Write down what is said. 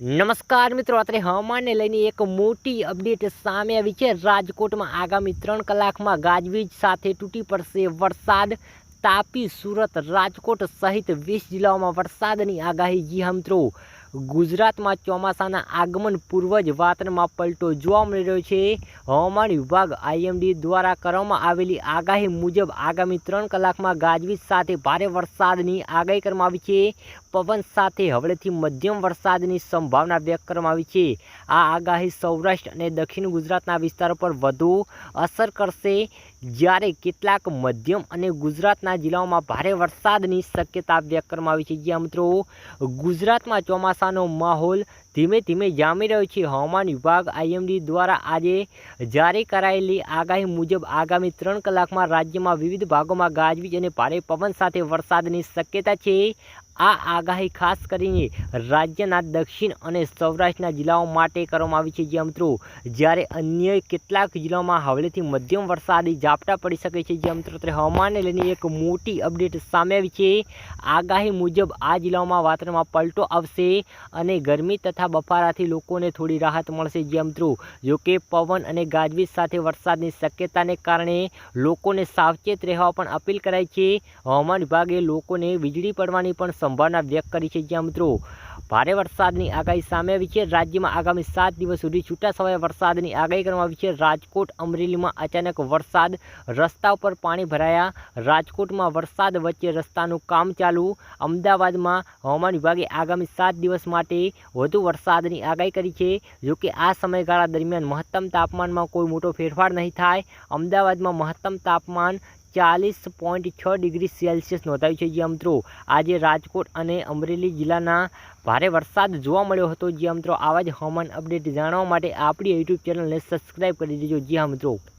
નમસ્કાર મિત્રો, અત્રે હવામાનને લઈને એક મોટી અપડેટ સામે આવી છે. રાજકોટમાં આગામી ત્રણ કલાકમાં ગાજવીજ સાથે તૂટી પડશે વરસાદ. તાપી સુરત, રાજકોટ સહિત વીસ જિલ્લાઓમાં વરસાદની આગાહી. જી મિત્રો ગુજરાતમાં ચોમાસાના આગમન પૂર્વ જ વાતાવરણમાં પલટો જોવા મળી રહ્યો છે. હવામાન વિભાગ આઈએમડી દ્વારા કરવામાં આવેલી આગાહી મુજબ આગામી ત્રણ કલાકમાં ગાજવીજ સાથે ભારે વરસાદની આગાહી કરવામાં આવી છે. પવન સાથે હળવેથી મધ્યમ વરસાદની સંભાવના વ્યક્ત કરવામાં આવી છે. આ આગાહી સૌરાષ્ટ્ર અને દક્ષિણ ગુજરાતના વિસ્તારો પર વધુ અસર કરશે. જ્યારે કેટલાક મધ્યમ અને ગુજરાતના જિલ્લાઓમાં ભારે વરસાદની શક્યતા વ્યક્ત કરવામાં આવી છે. જ્યાં મિત્રો, ગુજરાતમાં ચોમાસાનો માહોલ ધીમે ધીમે જામી રહ્યો છે. હવામાન વિભાગ આઈએમડી દ્વારા આજે જારી કરાયેલી આગાહી મુજબ આગામી ત્રણ કલાકમાં રાજ્યમાં વિવિધ ભાગોમાં ગાજવીજ અને ભારે પવન સાથે વરસાદની શક્યતા છે. આ આગાહી ખાસ કરીને રાજ્યના દક્ષિણ અને સૌરાષ્ટ્રના જિલ્લાઓ માટે કરવામાં આવી છે. જ્યાં મિત્રો, જ્યારે અન્ય કેટલાક જિલ્લાઓમાં હળવેથી મધ્યમ વરસાદી ઝાપટા પડી શકે છે. જ્યાં મિત્રો હવામાનને લઈને એક મોટી અપડેટ સામે આવી છે. આગાહી મુજબ આ જિલ્લાઓમાં વાતાવરણમાં પલટો આવશે અને ગરમી તથા બફારાથી લોકોને થોડી રાહત મળશે જેમ મિત્રો જોકે પવન અને ગાજવીજ સાથે વરસાદની શક્યતાને કારણે લોકોને સાવચેત રહેવા પણ અપીલ કરાઈ છે. હવામાન વિભાગે લોકોને વીજળી પડવાની પણ સંભાવના વ્યક્ત કરી છે જ્યાં મિત્રો ભારે વરસાદની આગાહી સામે આવી છે. રાજ્યમાં આગામી સાત દિવસ સુધી છૂટા સમયે વરસાદની આગાહી કરવામાં આવી છે. રાજકોટ, અમરેલીમાં અચાનક વરસાદ, રસ્તા ઉપર પાણી ભરાયા. રાજકોટમાં વરસાદ વચ્ચે રસ્તાનું કામ ચાલુ. અમદાવાદમાં હવામાન વિભાગે આગામી સાત દિવસ માટે વધુ વરસાદની આગાહી કરી છે. જોકે આ સમયગાળા દરમિયાન મહત્તમ તાપમાનમાં કોઈ મોટો ફેરફાર નહીં થાય. અમદાવાદમાં મહત્તમ તાપમાન ચાલીસ પોઈન્ટ છ ડિગ્રી સેલ્સિયસ નોંધાયું છે. જે મિત્રો, આજે રાજકોટ અને અમરેલી જિલ્લાના ભારે વરસાદ જોવા મળ્યો હતો. જે મિત્રો, આવા જ હવામાન અપડેટ જાણવા માટે આપણી યુટ્યુબ ચેનલને સબસ્ક્રાઈબ કરી દેજો. જી હા મિત્રો.